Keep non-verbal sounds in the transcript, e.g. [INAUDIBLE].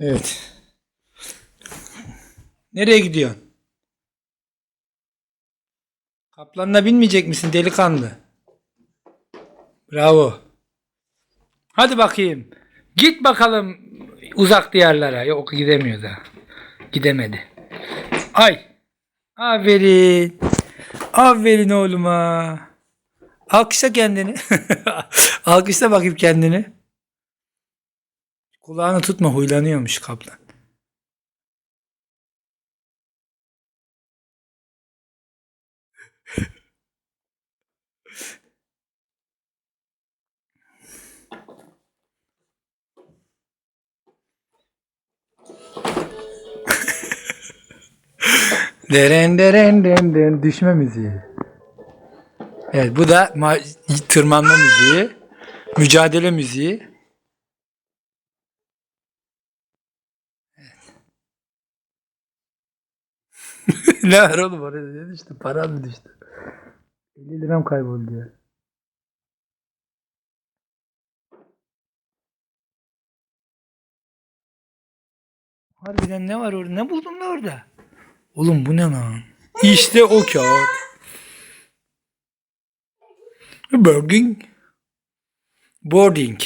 evet. Nereye gidiyorsun? Kaplanla binmeyecek misin delikanlı? Bravo. Hadi bakayım. Git bakalım uzak diyarlara. Yok gidemiyor da. Gidemedi. Ay. Aferin. Aferin oğluma. Alkışla kendini. [LAUGHS] Alkışla bakayım kendini. Kulağını tutma huylanıyormuş kaplan. Deren deren deren deren düşme müziği. Evet bu da ma- tırmanma müziği. Mücadele müziği. [LAUGHS] Ne var oğlum oraya ne düştü? Para mı düştü? 50 liram kayboldu ya. Harbiden ne var orada? Ne buldun da orada? Oğlum bu ne lan? İşte o kağıt. Burging. Boarding. Boarding.